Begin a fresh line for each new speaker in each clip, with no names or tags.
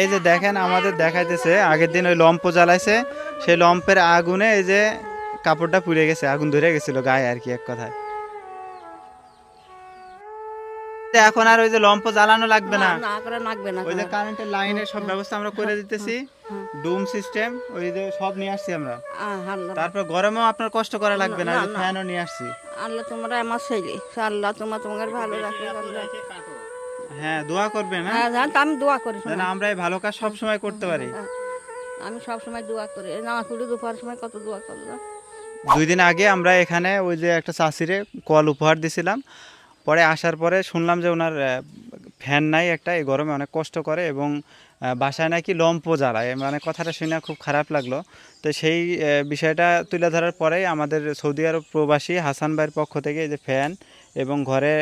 এই যে দেখেন আমাদের দেখাইতেছে আগের দিন ওই লম্প জ্বালাইছে সেই লম্পের আগুনে এই যে কাপড়টা পুড়ে গেছে আগুন ধরে গেছিল গায়ে আর কি এক কথায়। এখন আর ওই যে লম্প জ্বালানো লাগবে না। ওই যে কারেন্টের লাইনের সব ব্যবস্থা আমরা করে দিতেছি ডুম সিস্টেম ওই যে সব নিয়ে আসছি আমরা। তারপর গরমেও আপনার কষ্ট করা লাগবে না। ফ্যানও নিয়ে আসছি।
আল্লাহ তোমরা আমার ছেলে আল্লাহ তোমার তোমার ভালো রাখবে আল্লাহ।
হ্যাঁ দোয়া করবেন হ্যাঁ?
হ্যাঁ আমি দোয়া করি
যেন আমরা এই ভালো কাজ সব সময় করতে পারি।
হ্যাঁ, আমি সব সময় দোয়া করি। নামাজ পড়ে দুপুর সময় কত দোয়া করলাম।
দুই দিন আগে আমরা এখানে ওই যে একটা চাষিরে কল উপহার দিছিলাম। পরে আসার পরে শুনলাম যে ওনার ফ্যান নাই একটা, এই গরমে অনেক কষ্ট করে এবং বাসায় নাকি লম্প জ্বালায়। মানে কথাটা শুনে খুব খারাপ লাগল। তো সেই বিষয়টা তুলে ধরার পরেই আমাদের সৌদি আরব প্রবাসী হাসান ভাইয়ের পক্ষ থেকে এই যে ফ্যান এবং ঘরে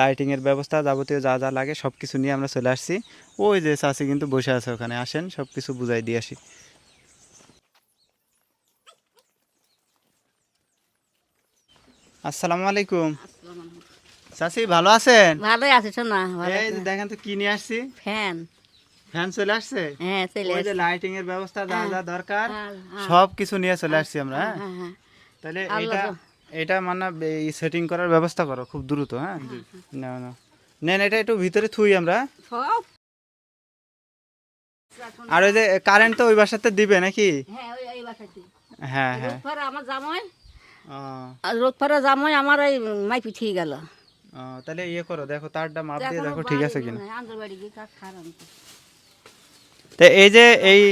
লাইটিংয়ের ব্যবস্থা যাবতীয় যা যা লাগে সব কিছু নিয়ে আমরা চলে আসছি। ওই যে চাষি কিন্তু বসে আছে ওখানে। আসেন সব কিছু বুঝাই দিয়ে আসি। আসসালামু আলাইকুম। চাষি ভালো আছেন?
ভালোই আছে শোনা
এই যে দেখেন তো কি নিয়ে আসছি?
ফ্যান।
ফ্যান চলে আসছে?
হ্যাঁ চলে
ওই যে লাইটিং এর ব্যবস্থা যা যা দরকার
হ্যাঁ, হ্যাঁ,
সব কিছু নিয়ে চলে আসছি আমরা হ্যাঁ?
হ্যাঁ, হ্যাঁ।
তাহলে এটা এটা মানে এই সেটিং করার ব্যবস্থা করো খুব দ্রুত হ্যাঁ? না না। নেন এটা একটু ভিতরে থুই আমরা।
সব।
আর ওই যে কারেন্ট তো ওই বাসাতে দিবে নাকি?
হ্যাঁ ওই এই বাসাতে
হ্যাঁ হ্যাঁ।
আমার জামাই। রোদ পরে জামাই আমার এই মাই পিছিয়ে গেল।
তাহলে ইয়ে করো দেখো তারটা মাপ দিয়ে দেখো ঠিক আছে কিনা। তো এই যে এই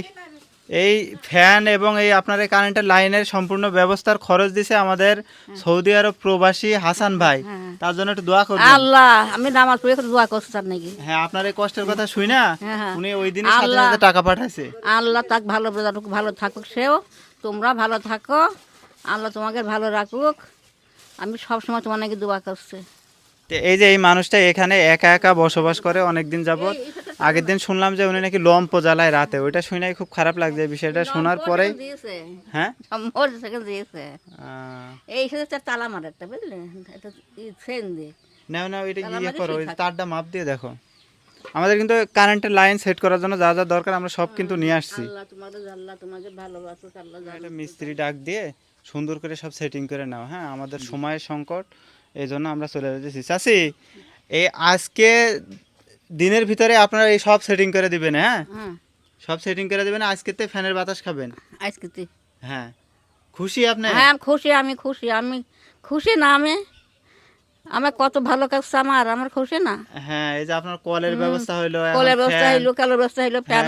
এই ফ্যান এবং এই আপনার এই কারেন্টের লাইনের সম্পূর্ণ ব্যবস্থার খরচ দিছে আমাদের সৌদি আরব প্রবাসী হাসান ভাই।
হ্যাঁ।
তার জন্য একটু দোয়া করবেন।
আল্লাহ আমি নামাজ পড়ে একটু দোয়া করছি তার নাকি।
হ্যাঁ আপনার এই কষ্টের কথা শুই না
হ্যাঁ, হ্যাঁ।
উনি ওই দিনই সাথে টাকা পাঠাইছে।
আল্লাহ তাক ভালো বোঝাটুক ভালো থাকুক সেও। তোমরা ভালো থাকো। আল্লাহ তোমাকে ভালো রাখুক। আমি সব সময় তোমার নাকি দোয়া করছি।
এই যে এই মানুষটা এখানে একা একা বসবাস করে অনেকদিন যাবত আগের দিন শুনলাম যে উনি নাকি লম্প জ্বালায় রাতে ওইটা শুনে খুব খারাপ লাগছে বিষয়টা শোনার
পরে
হ্যাঁ
মোর সেকেন্ড দিয়েছে
আহ,
এই তালা মার বুঝলে এটা ফ্রেন দিয়ে
নাও নাও এটা ইয়ে করো ওই তারটা মাপ দিয়ে দেখো আমাদের কিন্তু কারেন্টের লাইন সেট করার জন্য যা যা দরকার আমরা সব কিন্তু নিয়ে আসছি মিস্ত্রি ডাক দিয়ে সুন্দর করে সব সেটিং করে নাও হ্যাঁ আমাদের সময়ের সংকট এই জন্য আমরা চলে যাচ্ছি চাষি এই আজকে দিনের ভিতরে আপনারা এই সব সেটিং করে দিবেন হ্যাঁ?
হ্যাঁ।
সব সেটিং করে দিবেন আজকেতে ফ্যানের বাতাস খাবেন?
আজকে
হ্যাঁ। খুশি আপনি?
হ্যাঁ আমি খুশি আমি খুশি। আমি খুশি না আমি। আমার কত ভালো কাজ আমার আমার খুশি না।
হ্যাঁ এই যে আপনার কলের ব্যবস্থা হইল
কলের ব্যবস্থা হইল কালের ব্যবস্থা হইল ফ্যান।